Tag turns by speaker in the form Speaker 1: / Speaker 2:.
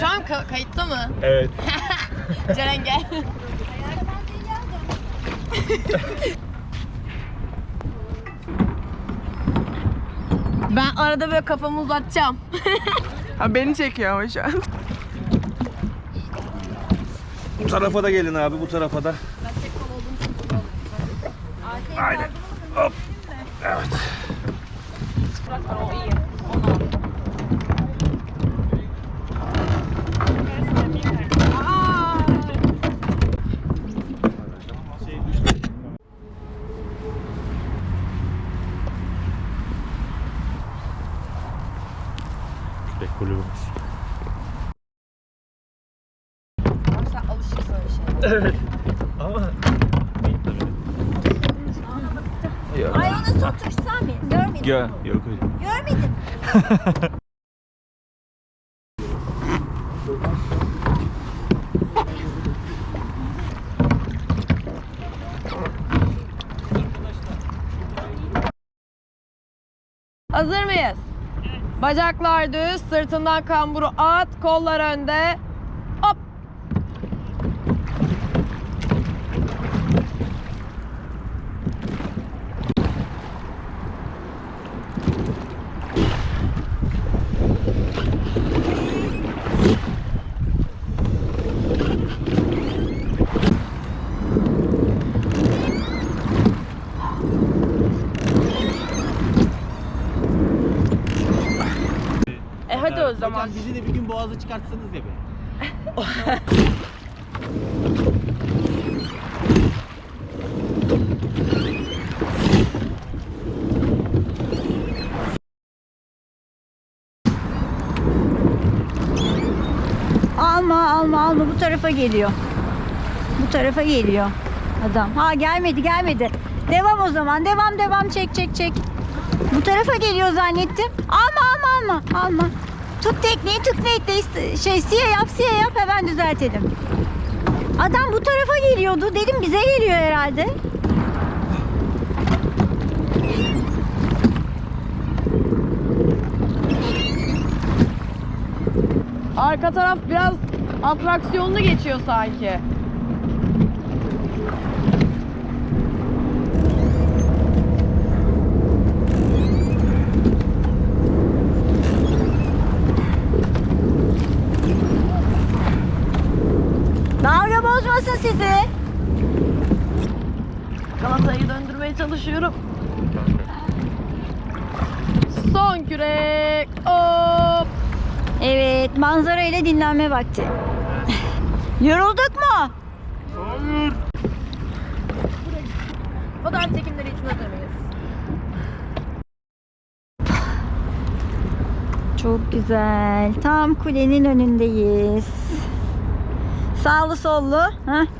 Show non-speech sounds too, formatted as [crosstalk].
Speaker 1: Şu an ka- kayıtta mı?
Speaker 2: Evet. [laughs]
Speaker 1: Ceren gel. ben arada böyle kafamı uzatacağım. [laughs]
Speaker 3: Ha, beni çekiyor ama şu an.
Speaker 2: Bu tarafa da gelin abi bu tarafa da. Aynen. Hop. Evet. Köpek kulübümüz.
Speaker 1: Sen alışırsın öyle şeylere.
Speaker 2: Evet. Ama
Speaker 4: Ay o nasıl oturuş Sami? Görmedim.
Speaker 2: Gö yok öyle.
Speaker 4: Görmedim.
Speaker 1: Hazır mıyız? Bacaklar düz, sırtından kamburu at, kollar önde. Hop. E hadi o zaman.
Speaker 5: Hocam bizi de bir gün boğazı çıkartsanız ya be.
Speaker 4: Alma alma alma bu tarafa geliyor. Bu tarafa geliyor adam. Ha gelmedi gelmedi. Devam o zaman. Devam devam çek çek çek. Bu tarafa geliyor zannettim. Alma alma alma alma. Tut tekneyi tut tekneyi. Şey siye yap siye yap hemen düzeltelim. Adam bu tarafa geliyordu. Dedim bize geliyor herhalde.
Speaker 1: Arka taraf biraz atraksiyonlu geçiyor sanki.
Speaker 4: Sizi.
Speaker 1: Galata'yı döndürmeye çalışıyorum. Son kürek. Hop.
Speaker 4: Evet manzara ile dinlenme vakti. Yorulduk mu?
Speaker 1: Fotoğraf çekimleri için hazır mıyız?
Speaker 4: Çok güzel. Tam kulenin önündeyiz. Sağlı sollu. Heh.